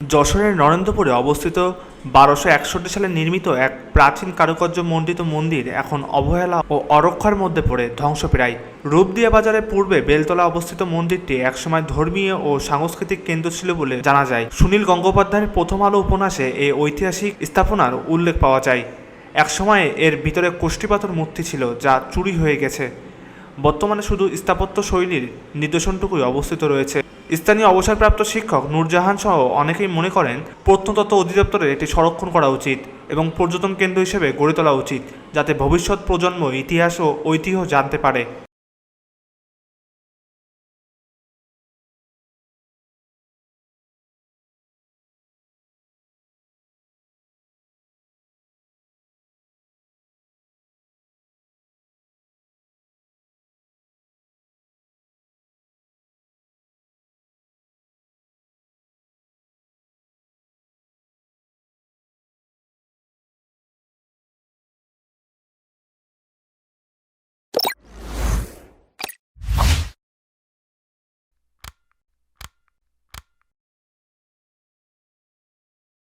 যশোরের নরেন্দ্রপুরে অবস্থিত বারোশো একষট্টি সালে নির্মিত এক প্রাচীন কারুকার্য মণ্ডিত মন্দির এখন অবহেলা ও অরক্ষার মধ্যে পড়ে ধ্বংসপ্রায়। রূপদিয়া বাজারের পূর্বে বেলতলা অবস্থিত মন্দিরটি একসময় ধর্মীয় ও সাংস্কৃতিক কেন্দ্র ছিল বলে জানা যায়। সুনীল গঙ্গোপাধ্যায়ের প্রথম আলো উপন্যাসে এই ঐতিহাসিক স্থাপনার উল্লেখ পাওয়া যায়। একসময় এর ভিতরে কোষ্ঠীপাথর মূর্তি ছিল যা চুরি হয়ে গেছে। বর্তমানে শুধু স্থাপত্য শৈলীর নিদর্শনটুকুই অবস্থিত রয়েছে। স্থানীয় অবসরপ্রাপ্ত শিক্ষক নূরজাহান সহ অনেকেই মনে করেন, প্রত্নতত্ত্ব অধিদপ্তরে এটি সংরক্ষণ করা উচিত এবং পর্যটন কেন্দ্র হিসেবে গড়ে তোলা উচিত, যাতে ভবিষ্যৎ প্রজন্ম ইতিহাস ও ঐতিহ্য জানতে পারে।